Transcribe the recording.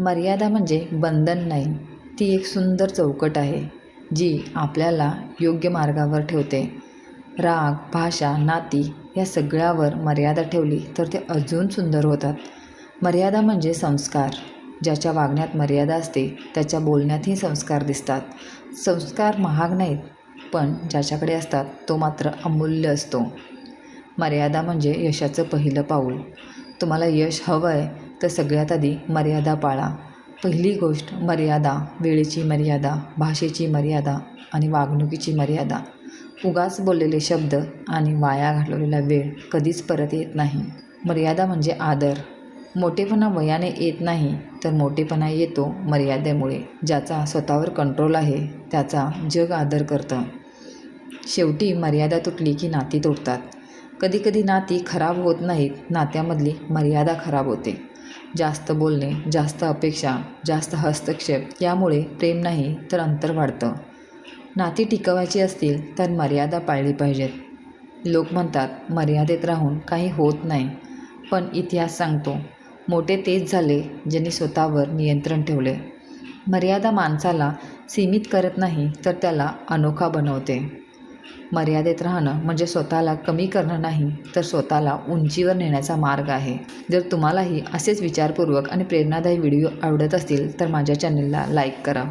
मर्यादा म्हणजे बंधन नाही. ती एक सुंदर चौकट आहे जी आपल्याला योग्य मार्गावर ठेवते. राग भाषा नाती या सगळ्यावर मर्यादा ठेवली तर ते अजून सुंदर होतात. मर्यादा म्हणजे संस्कार. ज्याच्या वागण्यात मर्यादा असते त्याच्या बोलण्यातही संस्कार दिसतात. संस्कार महाग नाहीत पण ज्याच्याकडे असतात तो मात्र अमूल्य असतो. मर्यादा म्हणजे यशाचं पहिलं पाऊल. तुम्हाला यश हवं आहे तर सगळ्यात आधी मर्यादा पाळा. पहिली गोष्ट मर्यादा वेळेची मर्यादा भाषेची मर्यादा आणि वागणुकीची मर्यादा. उगाच बोललेले शब्द आणि वाया घालवलेला वेळ कधीच परत येत नाही. मर्यादा म्हणजे आदर. मोठेपणा वयाने येत नाही तर मोठेपणा येतो मर्यादेमुळे ज्याचा स्वतःवर कंट्रोल आहे त्याचा जग आदर करतं. शेवटी मर्यादा तुटली की नाती तुटतात कधीकधी नाती खराब होत नाहीत नात्यामधली मर्यादा खराब होते. जास्त बोलणे जास्त अपेक्षा जास्त हस्तक्षेप यामुळे प्रेम नाही तर अंतर वाढतं. नाती टिकवायची असतील तर मर्यादा पाळली पाहिजेत. लोक म्हणतात मर्यादेत राहून काही होत नाही. पण इतिहास सांगतो मोठे तेच झाले ज्यांनी स्वतःवर नियंत्रण ठेवले. मर्यादा माणसाला सीमित करत नाही तर त्याला अनोखा बनवते. मर्यादेत राहणं म्हणजे स्वतःला कमी करणं नाही तर स्वतःला उंचीवर नेण्याचा मार्ग आहे. जर तुम्हालाही असेच विचारपूर्वक आणि प्रेरणादायी व्हिडिओ आवडत असतील तर माझ्या चॅनलला लाईक करा.